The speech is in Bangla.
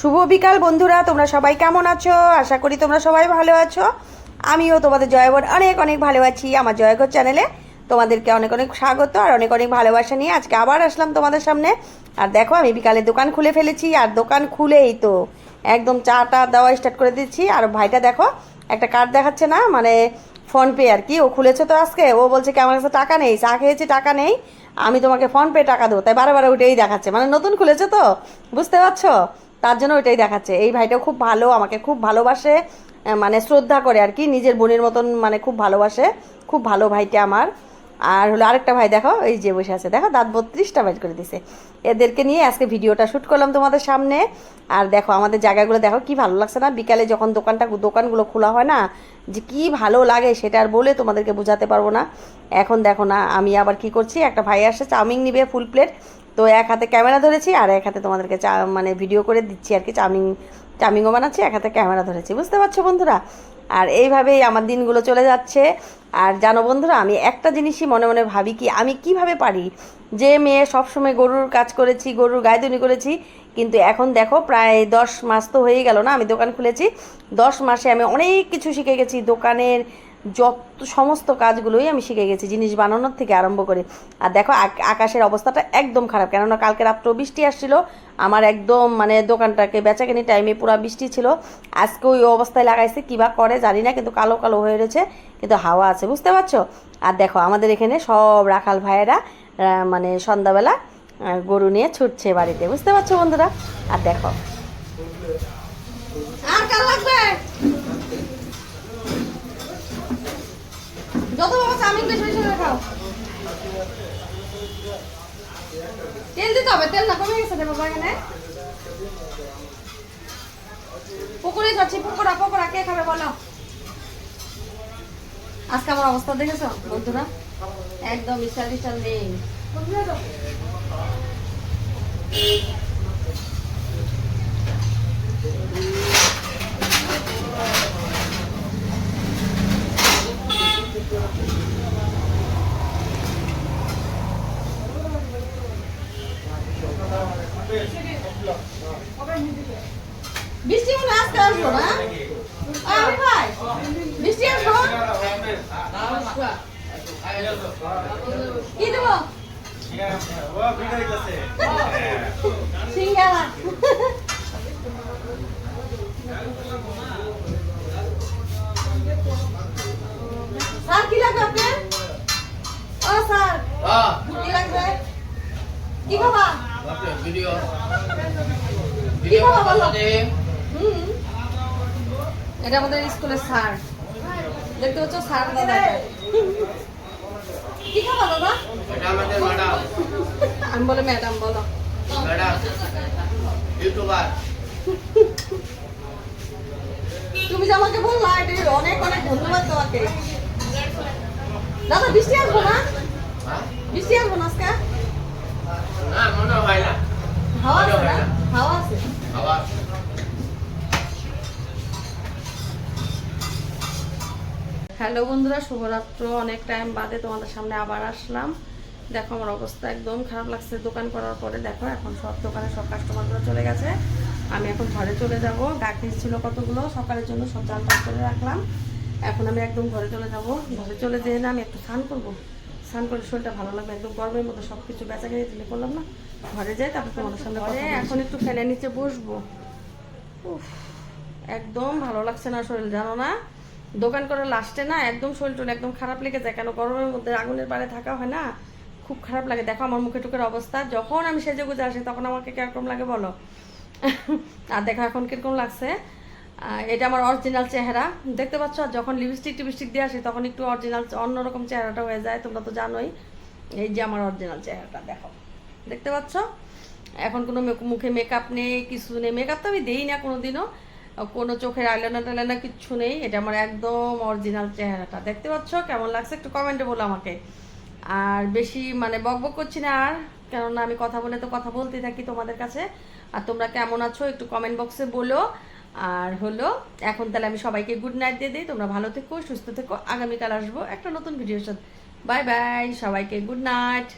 শুভ বিকাল বন্ধুরা, তোমরা সবাই কেমন আছো? আশা করি তোমরা সবাই ভালো আছো। আমিও তোমাদের জয়গর অনেক অনেক ভালো আছি। আমার জয়গর চ্যানেলে তোমাদেরকে অনেক অনেক স্বাগত আর অনেক অনেক ভালোবাসা নিয়ে আজকে আবার আসলাম তোমাদের সামনে। আর দেখো, আমি বিকালে দোকান খুলে ফেলেছি, আর দোকান খুলেই তো একদম চাটা দেওয়া স্টার্ট করে দিচ্ছি। আর ভাইটা দেখো, একটা কার্ড দেখাচ্ছে না মানে ফোন পে আর কি, ও খুলেছে তো আজকে। ও বলছে কি, আমার কাছে টাকা নেই, চা খেয়েছি, টাকা নেই, আমি তোমাকে ফোন পে টাকা দেবো। তাই বারে বারে ওইটাই দেখাচ্ছে। মানে নতুন খুলেছে তো, বুঝতে পারছ? তার জন্য ওইটাই দেখাচ্ছে। এই ভাইটাও খুব ভালো, আমাকে খুব ভালোবাসে মানে শ্রদ্ধা করে আর কি, নিজের বোনের মতন মানে খুব ভালোবাসে। খুব ভালো ভাইটা আমার। আর হলো আরেকটা ভাই দেখো, এই যে বসে আছে, দেখো দাঁত বত্রিশটা বাইট করে দিছে। এদেরকে নিয়ে আজকে ভিডিওটা শ্যুট করলাম তোমাদের সামনে। আর দেখো আমাদের জায়গাগুলো দেখো কি ভালো লাগছে না? বিকালে যখন দোকানটা, দোকানগুলো খোলা হয় না, যে কি ভালো লাগে সেটা আর বলে তোমাদেরকে বোঝাতে পারব না। এখন দেখো না, আমি আবার কি করছি, একটা ভাই আসছে, চাউমিন নিবে ফুল প্লেট তো এক হাতে ক্যামেরা ধরেছি, আর এক হাতে তোমাদেরকে চা মানে ভিডিও করে দিচ্ছি আর কি, চাউমিন চাউমিনও বানাচ্ছি, এক হাতে ক্যামেরা ধরেছি। বুঝতে পারছ বন্ধুরা? আর এইভাবেই আমার দিনগুলো চলে যাচ্ছে। আর জানো বন্ধুরা, আমি একটা জিনিসই মনে মনে ভাবি কি, আমি কীভাবে পারি? যে মেয়ে সবসময় গরুর কাজ করেছি, গরুর গায়দুনি করেছি, কিন্তু এখন দেখো প্রায় দশ মাস তো হয়ে গেল না, আমি দোকান খুলেছি। দশ মাসে আমি অনেক কিছু শিখে গেছি, দোকানের যত সমস্ত কাজগুলোই আমি শিখে গেছি, জিনিস বানানোর থেকে আরম্ভ করে। আর দেখো, আক- আকাশের অবস্থাটা একদম খারাপ। কেননা কালকে রাত্রেও বৃষ্টি আসছিল, আমার একদম মানে দোকানটাকে বেচাকেনি টাইমে পুরো বৃষ্টি ছিল। আজকে ওই অবস্থায় লাগাইছে, কী বা করে জানি না, কিন্তু কালো কালো হয়ে রয়েছে, কিন্তু হাওয়া আছে, বুঝতে পারছ? আর দেখো, আমাদের এখানে সব রাখাল ভাইয়েরা মানে সন্ধ্যাবেলা গরু নিয়ে ছুটছে বাড়িতে, বুঝতে পারছ বন্ধুরা? আর দেখো। আর কার লাগবে? যত বাবা চাউমিন বেশি বেশি করে খাও। তেল দিতে হবে, তেল না, কমে গেছে রে বাবা এখানে। পকোড়ি যাচ্ছি পকোড়া পকোড়া কে খাবে বলো? আজকে আমার অবস্থা দেখেছ, বন্ধুরা? একদম স্টাইল স্টাইল নেই। বৃষ্টি মনে হয় আজকে আসব না? আমি ভাই বৃষ্টি আসব? কি দেবো? সিঙ্গারা। স্যার কি লাগবে আপনার? ও স্যার। কি লাগবে? কি খাবা ভিডিও খাবা বলো হুম। এটা আমাদের স্কুলের স্যার। দেখতে পাচ্ছ স্যার দাদা। কি খাবা দাদা? এটা আমাদের ম্যাডাম। আমি বলে ম্যাডাম বলো। ম্যাডাম ইউটিউবার তুমি যে আমাকে বললা এটা অনেক অনেক ধন্যবাদ তোমাকে। দাদা বৃষ্টি আসব না? হ্যাঁ? বৃষ্টি আসব না আজকে? না মনে হয় না হাওয়া আছে হাওয়া আছে আবার হ্যালো বন্ধুরা শুভরাত্র। অনেক টাইম বাদে তোমাদের সামনে আবার আসলাম। দেখো আমার অবস্থা একদম খারাপ লাগছে। দোকান করার পরে দেখো এখন সব দোকানে সব কাস্টমারগুলো চলে গেছে। আমি এখন ঘরে চলে যাব। ডাক ছিল কতগুলো? সকালের জন্য সব চাল করে রাখলাম। এখন আমি একদম ঘরে চলে যাব। ঘরে চলে যেয়ে না আমি একটু স্নান করব। স্নান করে শরীরটা ভালো লাগবে একদম গরমের মধ্যে সব কিছু বেচা কিনে দিলে করলাম না। ঘরে যাই তারপর তোমাদের সামনে ঘরে এখন একটু ফ্যানের নিচে বসবো। উফ, একদম ভালো লাগছে না শরীর জানো না? দোকান করার লাস্টে না একদম শরীর টরীর একদম খারাপ লেগে যায় কেন গরমের মধ্যে আগুনের পাড়ে থাকা হয় না? খুব খারাপ লাগে। দেখো আমার মুখে টুকের অবস্থা যখন আমি সেজে গুজে আসি তখন আমাকে কীরকম লাগে বলো? আর দেখো এখন কীরকম লাগছে। এটা আমার অরিজিনাল চেহারা। দেখতে পাচ্ছ, যখন লিপস্টিক টিপস্টিক দিয়ে আসি, তখন একটু অরিজিনাল অন্যরকম চেহারাটা হয়ে যায়, তোমরা তো জানোই। এই যে আমার অরিজিনাল চেহারাটা, দেখো। দেখতে পাচ্ছ? এখন কোনো মুখে মেকআপ নেই, কিছু নেই। মেকআপ তো আমি দিই না কোনোদিনও কোনো চোখের আইলাইনার টাইলাইনার কিচ্ছু নেই। এটা আমার একদম অরিজিনাল চেহারাটা। দেখতে পাচ্ছ? কেমন লাগছে? একটু কমেন্টে বলো আমাকে। আর বেশি মানে বকবক করছি না আর। কেননা আমি কথা বলে তো কথা বলতেই থাকি তোমাদের কাছে। আর তোমরা কেমন আছো? একটু কমেন্ট বক্সে বলো। আর হলো, এখন তাহলে আমি সবাইকে গুড নাইট দিয়ে দিই। তোমরা ভালো থেকো, সুস্থ থেকো। আগামীকাল আসব একটা নতুন ভিডিওর সাথে। বাই বাই সবাইকে গুড নাইট